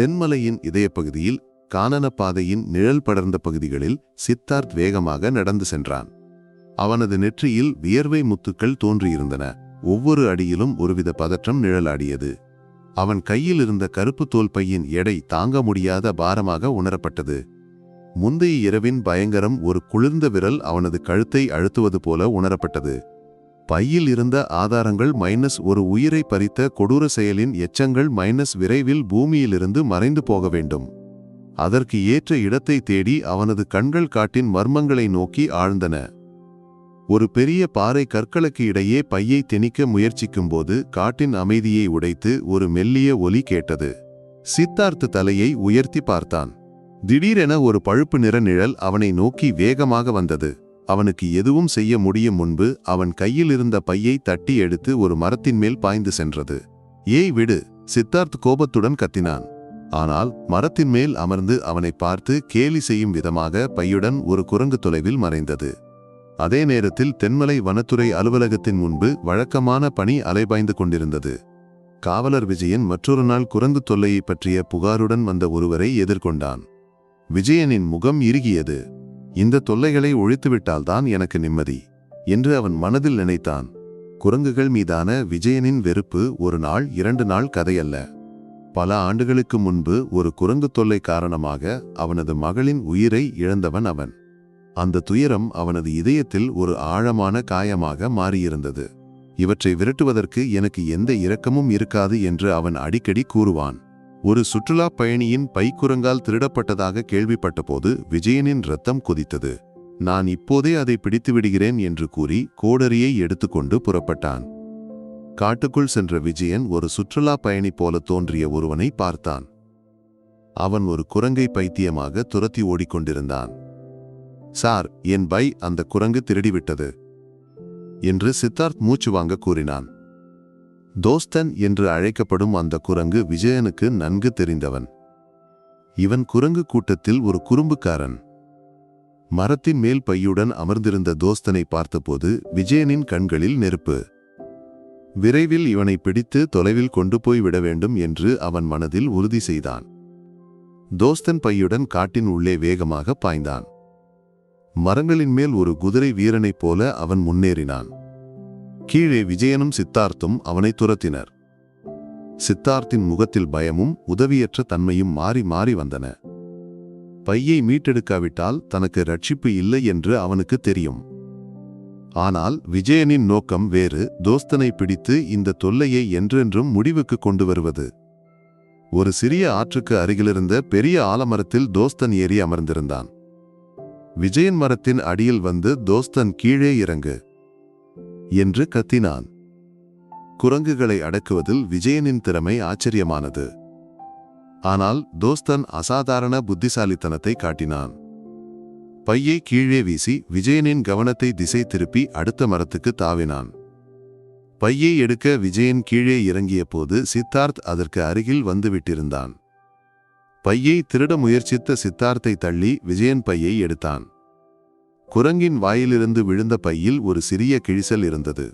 தென்மலையின் இதயப்பகுதியில் கானன பாதையின் நிழல் படர்ந்த பகுதிகளில் சித்தார்த் வேகமாக நடந்து சென்றான். அவனது நெற்றியில் வியர்வை முத்துக்கள் தோன்றியிருந்தன. ஒவ்வொரு அடியிலும் ஒருவித பதற்றம் நிழலாடியது. அவன் கையில் இருந்த கருப்பு தோல் பையின் எடை தாங்க முடியாத பாரமாக உணரப்பட்டது. முந்தைய இரவின் பயங்கரம் ஒரு குளிர்ந்த விரல் அவனது கழுத்தை அழுத்துவது போல உணரப்பட்டது. பையில் இருந்த ஆதாரங்கள் மைனஸ் ஒரு உயிரை பறித்த கொடூர செயலின் எச்சங்கள் மைனஸ் விரைவில் பூமியிலிருந்து மறைந்து போக வேண்டும். அதற்கு ஏற்ற இடத்தை தேடி அவனது கண்கள் காட்டின் மர்மங்களை நோக்கி ஆழ்ந்தன. ஒரு பெரிய பாறை கற்களுக்கு இடையே பையை திணிக்க முயற்சிக்கும்போது காட்டின் அமைதியை உடைத்து ஒரு மெல்லிய ஒலி கேட்டது. சித்தார்த்த தலையை உயர்த்தி பார்த்தான். திடீரென ஒரு பழுப்பு நிற நிழல் அவனை நோக்கி வேகமாக வந்தது. அவனுக்கு எதுவும் செய்ய முடியும் முன்பு அவன் கையில் இருந்த பையை தட்டி எடுத்து ஒரு மரத்தின் மேல் பாய்ந்து சென்றது. ஏய் விடு சித்தார்த் கோபத்துடன் கத்தினான். ஆனால் மரத்தின் மேல் அமர்ந்து அவனை பார்த்து கேலி செய்யும் விதமாக பையுடன் ஒரு குரங்கு தொலைவில் மறைந்தது. அதே நேரத்தில் தென்மலை வனத்துறை அலுவலகத்தின் முன்பு வழக்கமான பணி அலைபாய்ந்து கொண்டிருந்தது. காவலர் விஜயன் மற்றொரு நாள் குரங்கு தொல்லையை பற்றிய புகாருடன் வந்த ஒருவரை எதிர்கொண்டான். விஜயனின் முகம் இறுகியது. இந்த தொல்லைகளை ஒழித்துவிட்டால்தான் எனக்கு நிம்மதி என்று அவன் மனதில் நினைத்தான். குரங்குகள் மீதான விஜயனின் வெறுப்பு ஒரு நாள் இரண்டு நாள் கதையல்ல. பல ஆண்டுகளுக்கு முன்பு ஒரு குரங்கு தொல்லை காரணமாக அவனது மகளின் உயிரை இழந்தவன் அவன். அந்த துயரம் அவனது இதயத்தில் ஒரு ஆழமான காயமாக மாறியிருந்தது. இவற்றை விரட்டுவதற்கு எனக்கு எந்த இரக்கமும் இருக்காது என்று அவன் அடிக்கடி கூறுவான். ஒரு சுற்றுலாப் பயணியின் பைக்குரங்கால் திருடப்பட்டதாக கேள்விப்பட்டபோது விஜயனின் ரத்தம் கொதித்தது. நான் இப்போதே அதை பிடித்து விடுகிறேன் என்று கூறி கோடரியை எடுத்துக்கொண்டு புறப்பட்டான். காட்டுக்குள் சென்ற விஜயன் ஒரு சுற்றுலா பயணி போல தோன்றிய ஒருவனை பார்த்தான். அவன் ஒரு குரங்கை பைத்தியமாக துரத்தி ஓடிக்கொண்டிருந்தான். சார் என் பை அந்த குரங்கு திருடிவிட்டது என்று சித்தார்த் மூச்சு வாங்க கூறினான். தோஸ்தன் என்று அழைக்கப்படும் அந்த குரங்கு விஜயனுக்கு நன்கு தெரிந்தவன். இவன் குரங்கு கூட்டத்தில் ஒரு குறும்புக்காரன். மரத்தின் மேல் பையுடன் அமர்ந்திருந்த தோஸ்தனை பார்த்தபோது விஜயனின் கண்களில் நெருப்பு. விரைவில் இவனை பிடித்து தொலைவில் கொண்டு போய் விட வேண்டும் என்று அவன் மனதில் உறுதி செய்தான். தோஸ்தன் பையுடன் காட்டின் உள்ளே வேகமாக பாய்ந்தான். மரங்களின் மேல் ஒரு குதிரை வீரனைப் போல அவன் முன்னேறினான். கீழே விஜயனும் சித்தார்த்தும் அவனை துரத்தினர். சித்தார்த்தின் முகத்தில் பயமும் உதவியற்ற தன்மையும் மாறி மாறி வந்தன. பையை மீட்டெடுக்காவிட்டால் தனக்கு ரட்சிப்பு இல்லை என்று அவனுக்கு தெரியும். ஆனால் விஜயனின் நோக்கம் வேறு தோஸ்தனை பிடித்து இந்த தொல்லையை என்றென்றும் முடிவுக்கு கொண்டு வருவது. ஒரு சிறிய ஆற்றுக்கு அருகிலிருந்த பெரிய ஆலமரத்தில் தோஸ்தன் ஏறி அமர்ந்திருந்தான். விஜயன் மரத்தின் அடியில் வந்து தோஸ்தன் கீழே இறங்கு. என்று கத்தினான். குரங்குகளை அடக்குவதில் விஜயனின் திறமை ஆச்சரியமானது. ஆனால் தோஸ்தன் அசாதாரண புத்திசாலித்தனத்தை காட்டினான். பையை கீழே வீசி விஜயனின் கவனத்தை திசை திருப்பி அடுத்த மரத்துக்கு தாவினான். பையை எடுக்க விஜயன் கீழே இறங்கிய போது சித்தார்த் அதற்கு அருகில் வந்துவிட்டிருந்தான். பையை திருட முயற்சித்த சித்தார்த்தை தள்ளி விஜயன் பையை எடுத்தான். குரங்கின் வாயிலிருந்து விழுந்த பையில் ஒரு சிறிய கிழிசல் இருந்தது.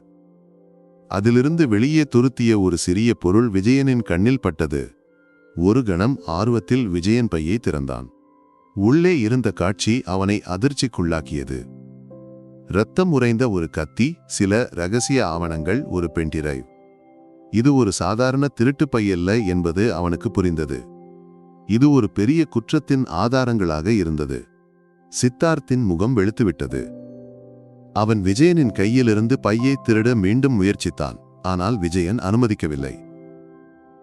அதிலிருந்து வெளியே துருத்திய ஒரு சிறிய பொருள் விஜயனின் கண்ணில் பட்டது. ஒரு கணம் ஆர்வத்தில் விஜயன் பையை திறந்தான். உள்ளே இருந்த காட்சி அவனை அதிர்ச்சிக்குள்ளாக்கியது. இரத்தம் உறைந்த ஒரு கத்தி சில ரகசிய ஆவணங்கள் ஒரு பெண்டிரைவ் இது ஒரு சாதாரண திருட்டு பையல்ல என்பது அவனுக்கு புரிந்தது. இது ஒரு பெரிய குற்றத்தின் ஆதாரங்களாக இருந்தது. சித்தார்த்தின் முகம் வெளுத்துவிட்டது. அவன் விஜயனின் கையிலிருந்து பையை திருட மீண்டும் முயற்சித்தான். ஆனால் விஜயன் அனுமதிக்கவில்லை.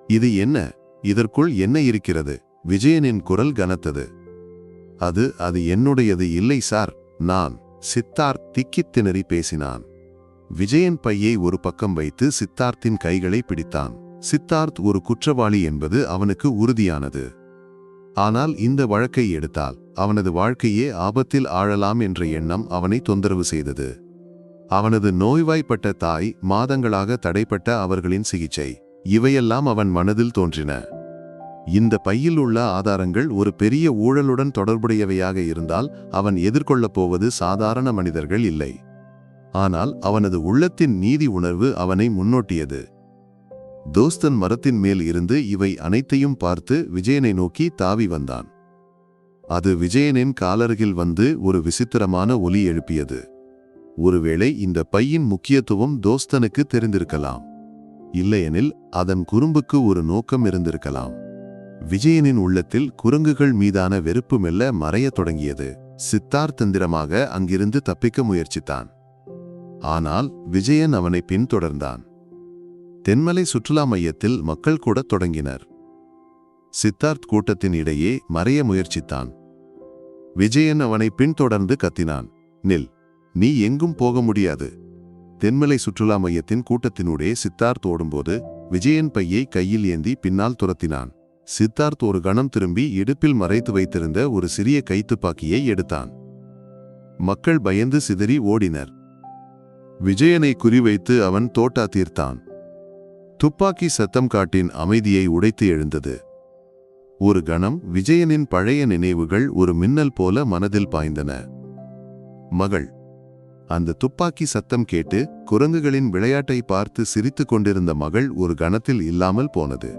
இது என்ன? இதற்குள் என்ன இருக்கிறது? விஜயனின் குரல் கனத்தது. அது அது என்னுடையது இல்லை சார். நான் சித்தார்த் திக்கித் திணறி பேசினான். விஜயன் பையை ஒரு பக்கம் வைத்து சித்தார்த்தின் கைகளை பிடித்தான். சித்தார்த் ஒரு குற்றவாளி என்பது அவனுக்கு உறுதியானது. ஆனால் இந்த வழக்கை எடுத்தால் அவனது வாழ்க்கையே ஆபத்தில் ஆழலாம் என்ற எண்ணம் அவனை தொந்தரவு செய்தது. அவனது நோய்வாய்ப்பட்ட தாய் மாதங்களாக தடைப்பட்ட அவர்களின் சிகிச்சை. இவையெல்லாம் அவன் மனதில் தோன்றின. இந்த பையில் உள்ள ஆதாரங்கள் ஒரு பெரிய ஊழலுடன் தொடர்புடையவையாக இருந்தால் அவன் எதிர்கொள்ளப் போவது சாதாரண மனிதர்கள் இல்லை. ஆனால் அவனது உள்ளத்தின் நீதி உணர்வு அவனை முன்னோட்டியது. தோஸ்தன் மரத்தின் மேல் இருந்து இவை அனைத்தையும் பார்த்து விஜயனை நோக்கி தாவி வந்தான். அது விஜயனின் காலருகில் வந்து ஒரு விசித்திரமான ஒலி எழுப்பியது. ஒருவேளை இந்த பையின் முக்கியத்துவம் தோஸ்தனுக்கு தெரிந்திருக்கலாம். இல்லையெனில் அதன் குறும்புக்கு ஒரு நோக்கம் இருந்திருக்கலாம். விஜயனின் உள்ளத்தில் குரங்குகள் மீதான வெறுப்பு மெல்ல மறையத் தொடங்கியது. சித்தார்த்தந்திரமாக அங்கிருந்து தப்பிக்க முயற்சித்தான். ஆனால் விஜயன் அவனை பின்தொடர்ந்தான். தென்மலை சுற்றுலா மையத்தில் மக்கள் கூடத் தொடங்கினர். சித்தார்த் கூட்டத்தின் இடையே மறைய முயற்சித்தான். விஜயன் அவனை பின்தொடர்ந்து கத்தினான். நில் நீ எங்கும் போக முடியாது. தென்மலை சுற்றுலா மையத்தின் கூட்டத்தினூடே சித்தார்த் ஓடும்போது விஜயன் பையை கையில் ஏந்தி பின்னால் துரத்தினான். சித்தார்த் ஒரு கணம் திரும்பி இடுப்பில் மறைத்து வைத்திருந்த ஒரு சிறிய கைத்துப்பாக்கியை எடுத்தான். மக்கள் பயந்து சிதறி ஓடினர். விஜயனை குறிவைத்து அவன் தோட்டா தீர்த்தான். துப்பாக்கி சத்தம் காட்டின் அமைதியை உடைத்து எழுந்தது. ஒரு கணம் விஜயனின் பழைய நினைவுகள் ஒரு மின்னல் போல மனதில் பாய்ந்தன. மகள் அந்த துப்பாக்கி சத்தம் கேட்டு குரங்குகளின் விளையாட்டை பார்த்து சிரித்துக் கொண்டிருந்த மகள் ஒரு கணத்தில் இல்லாமல் போனது.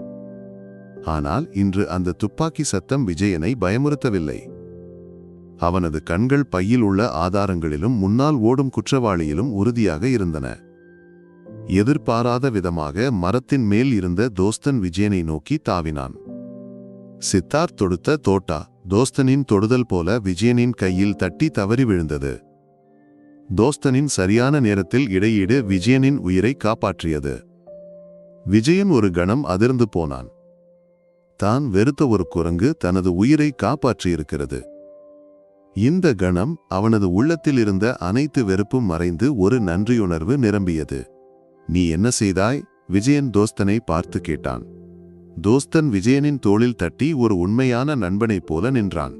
ஆனால் இன்று அந்த துப்பாக்கி சத்தம் விஜயனை பயமுறுத்தவில்லை. அவனது கண்கள் பையில் உள்ள ஆதாரங்களிலும் முன்னால் ஓடும் குற்றவாளியிலும் உறுதியாக இருந்தன. எதிர்பாராத விதமாக மரத்தின் மேல் இருந்த தோஸ்தன் விஜயனை நோக்கி தாவினான். சித்தார்த் தொடுத்த தோட்டா தோஸ்தனின் தொடுதல் போல விஜயனின் கையில் தட்டி தவறி விழுந்தது. தோஸ்தனின் சரியான நேரத்தில் இடையீடு விஜயனின் உயிரை காப்பாற்றியது. விஜயன் ஒரு கணம் அதிர்ந்து போனான். தான் வெறுத்த ஒரு குரங்கு தனது உயிரை காப்பாற்றியிருக்கிறது. இந்த கணம் அவனது உள்ளத்தில் இருந்த அனைத்து வெறுப்பும் மறைந்து ஒரு நன்றியுணர்வு நிரம்பியது. நீ என்ன செய்தாய்? விஜயன் தோஸ்தனை பார்த்து கேட்டான். தோஸ்தன் விஜயனின் தோளில் தட்டி ஒரு உண்மையான நண்பனைப் போல நின்றான்.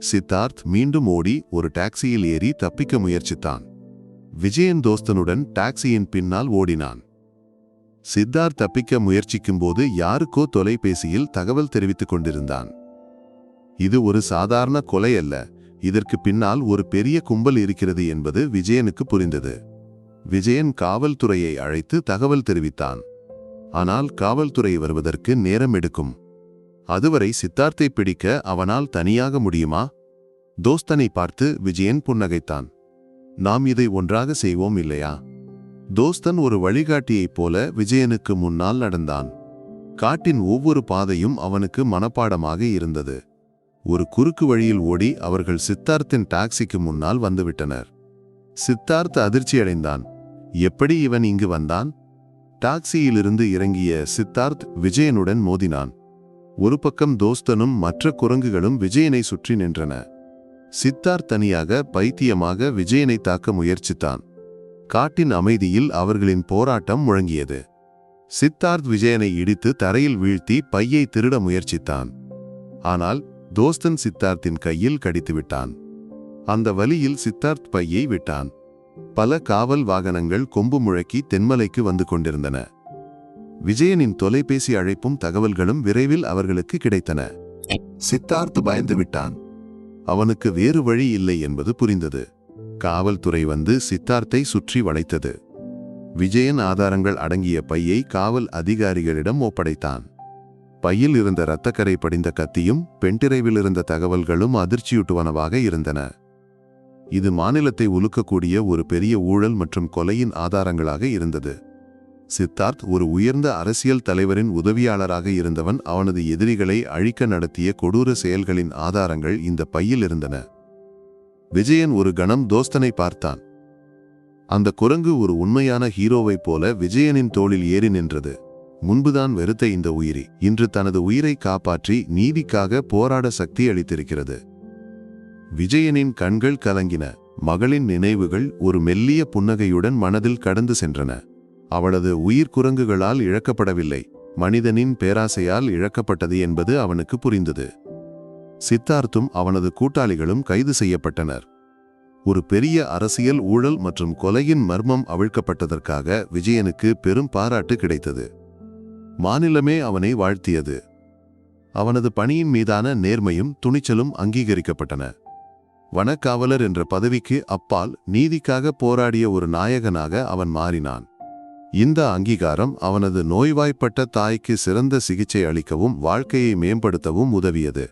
சித்தார்த் மீண்டும் ஓடி ஒரு டாக்ஸியில் ஏறி தப்பிக்க முயற்சித்தான். விஜயன் தோஸ்தனுடன் டாக்ஸியின் பின்னால் ஓடினான். சித்தார்த் தப்பிக்க முயற்சிக்கும்போது யாருக்கோ தொலைபேசியில் தகவல் தெரிவித்துக் கொண்டிருந்தான். இது ஒரு சாதாரண கொலை அல்ல இதற்கு பின்னால் ஒரு பெரிய கும்பல் இருக்கிறது என்பது விஜயனுக்கு புரிந்தது. விஜயன் காவல்துறையை அழைத்து தகவல் தெரிவித்தான். ஆனால் காவல்துறை வருவதற்கு நேரம் எடுக்கும். அதுவரை சித்தார்த்தை பிடிக்க அவனால் தனியாக முடியுமா? தோஸ்தனை பார்த்து விஜயன் புன்னகைத்தான். நாம் இதை ஒன்றாக செய்வோம் இல்லையா? தோஸ்தன் ஒரு வழிகாட்டியைப் போல விஜயனுக்கு முன்னால் நடந்தான். காட்டின் ஒவ்வொரு பாதையும் அவனுக்கு மனப்பாடமாக இருந்தது. ஒரு குறுக்கு வழியில் ஓடி அவர்கள் சித்தார்த்தின் டாக்ஸிக்கு முன்னால் வந்துவிட்டனர். சித்தார்த் அதிர்ச்சியடைந்தான். எப்படி இவன் இங்கு வந்தான்? டாக்ஸியிலிருந்து இறங்கிய சித்தார்த் விஜயனுடன் மோதினான். ஒரு பக்கம் தோஸ்தனும் மற்ற குரங்குகளும் விஜயனை சுற்றி நின்றன. சித்தார்த் தனியாக பைத்தியமாக விஜயனை தாக்க முயற்சித்தான். காட்டின் அமைதியில் அவர்களின் போராட்டம் முழங்கியது. சித்தார்த் விஜயனை இடித்து தரையில் வீழ்த்தி பையை திருட முயற்சித்தான். ஆனால் தோஸ்தன் சித்தார்த்தின் கையில் கடித்துவிட்டான். அந்த வலியில் சித்தார்த் பையை விட்டான். பல காவல் வாகனங்கள் கொம்பு முழக்கி தென்மலைக்கு வந்து கொண்டிருந்தன. விஜயனின் தொலைபேசி அழைப்பும் தகவல்களும் விரைவில் அவர்களுக்கு கிடைத்தன. சித்தார்த் பயந்து விட்டான். அவனுக்கு வேறு வழி இல்லை என்பது புரிந்தது. காவல்துறை வந்து சித்தார்த்தை சுற்றி வளைத்தது. விஜயன் ஆதாரங்கள் அடங்கிய பையை காவல் அதிகாரிகளிடம் ஒப்படைத்தான். பையில் இருந்த இரத்தக்கரை படிந்த கத்தியும் பெண்டிரைவில் இருந்த தகவல்களும் அதிர்ச்சியூட்டுவனவாக இருந்தன. இது மாநிலத்தை உலுக்கக்கூடிய ஒரு பெரிய ஊழல் மற்றும் கொலையின் ஆதாரங்களாக இருந்தது. சித்தார்த் ஒரு உயர்ந்த அரசியல் தலைவரின் உதவியாளராக இருந்தவன் அவனது எதிரிகளை அழிக்க நடத்திய கொடூர செயல்களின் ஆதாரங்கள் இந்த பையில் இருந்தன. விஜயன் ஒரு கணம் தோஸ்தனை பார்த்தான். அந்த குரங்கு ஒரு உண்மையான ஹீரோவைப் போல விஜயனின் தோளில் ஏறி நின்றது. முன்புதான் வெறுத்த இந்த உயிரி இன்று தனது உயிரை காப்பாற்றி நீதிக்காக போராட சக்தி அளித்திருக்கிறது. விஜயனின் கண்கள் கலங்கின. மகளின் நினைவுகள் ஒரு மெல்லிய புன்னகையுடன் மனதில் கடந்து சென்றன. அவளது உயிர் குரங்குகளால் இழக்கப்படவில்லை. மனிதனின் பேராசையால் இழக்கப்பட்டது என்பது அவனுக்கு புரிந்தது. சித்தார்த்தும் அவனது கூட்டாளிகளும் கைது செய்யப்பட்டனர். ஒரு பெரிய அரசியல் ஊழல் மற்றும் கொலையின் மர்மம் அவிழ்க்கப்பட்டதற்காக விஜயனுக்கு பெரும் பாராட்டு கிடைத்தது. மாநிலமே அவனை வாழ்த்தியது. அவனது பணியின் மீதான நேர்மையும் துணிச்சலும் அங்கீகரிக்கப்பட்டன. வனக்காவலர் என்ற பதவிக்கு அப்பால் நீதிக்காக போராடிய ஒரு நாயகனாக அவன் மாறினான். இந்த அங்கீகாரம் அவனது நோய்வாய்ப்பட்ட தாய்க்கு சிறந்த சிகிச்சை அளிக்கவும் வாழ்க்கையை மேம்படுத்தவும் உதவியது.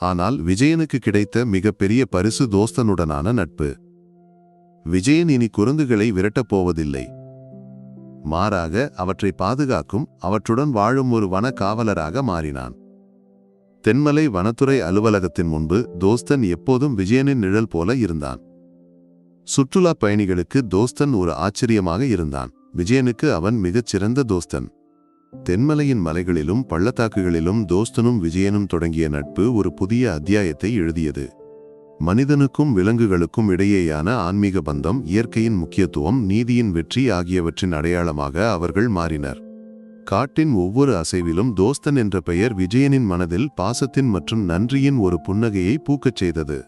ஆனால் விஜயனுக்கு கிடைத்த மிகப்பெரிய பரிசு தோஸ்தனுடனான நட்பு. விஜயன் இனி குரங்குகளை விரட்டப் போவதில்லை. மாறாக அவற்றை பாதுகாக்கும் அவற்றுடன் வாழும் ஒரு வன காவலராக மாறினான். தென்மலை வனத்துறை அலுவலகத்தின் முன்பு தோஸ்தன் எப்போதும் விஜயனின் நிழல் போல இருந்தான். சுற்றுலா பயணிகளுக்கு தோஸ்தன் ஒரு ஆச்சரியமாக இருந்தான். விஜயனுக்கு அவன் மிகச்சிறந்த தோஸ்தன். தென்மலையின் மலைகளிலும் பள்ளத்தாக்குகளிலும் தோஸ்தனும் விஜயனும் தொடங்கிய நட்பு ஒரு புதிய அத்தியாயத்தை எழுதியது. மனிதனுக்கும் விலங்குகளுக்கும் இடையேயான ஆன்மீக பந்தம் இயற்கையின் முக்கியத்துவம் நீதியின் வெற்றி ஆகியவற்றின் அடையாளமாக அவர்கள் மாறினர். காட்டின் ஒவ்வொரு அசைவிலும் தோஸ்தன் என்ற பெயர் விஜயனின் மனதில் பாசத்தின் மற்றும் நன்றியின் ஒரு புன்னகையை பூக்கச் செய்தது.